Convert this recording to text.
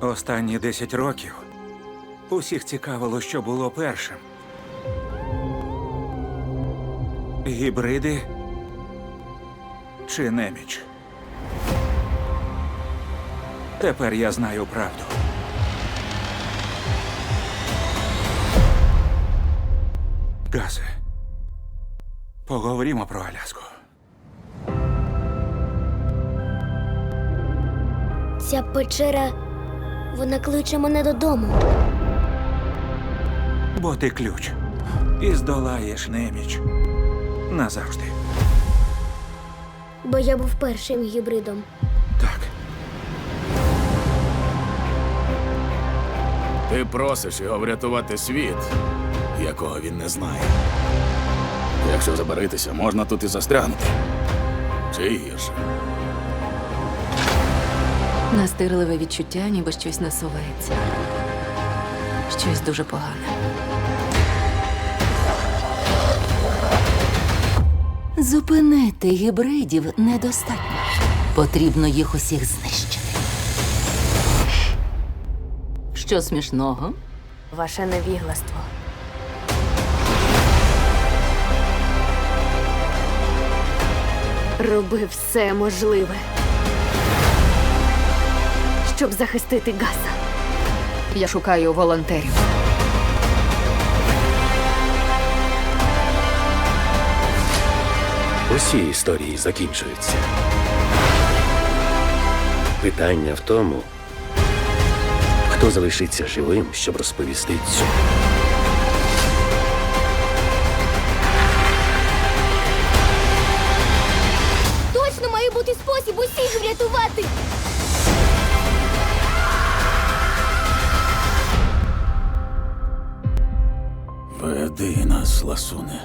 Останні 10 років усіх цікавило, що було першим. Гібриди чи неміч. Тепер я знаю правду. Газе, поговоримо про Аляску. Ця печера, вона кличе мене додому. Бо ти ключ. І здолаєш неміч. Назавжди. Бо я був першим гібридом. Так. Ти просиш його врятувати світ, якого він не знає. Якщо забаритися, можна тут і застрягнути. Чи гірше. Настирливе відчуття, ніби щось насувається. Щось дуже погане. Зупинити гібридів недостатньо. Потрібно їх усіх знищити. Що смішного? Ваше невігластво. Роби все можливе, щоб захистити Гаса. Я шукаю волонтерів. Усі історії закінчуються. Питання в тому, хто залишиться живим, щоб розповісти цю. Точно має бути спосіб усіх врятувати. Веди нас, ласуне.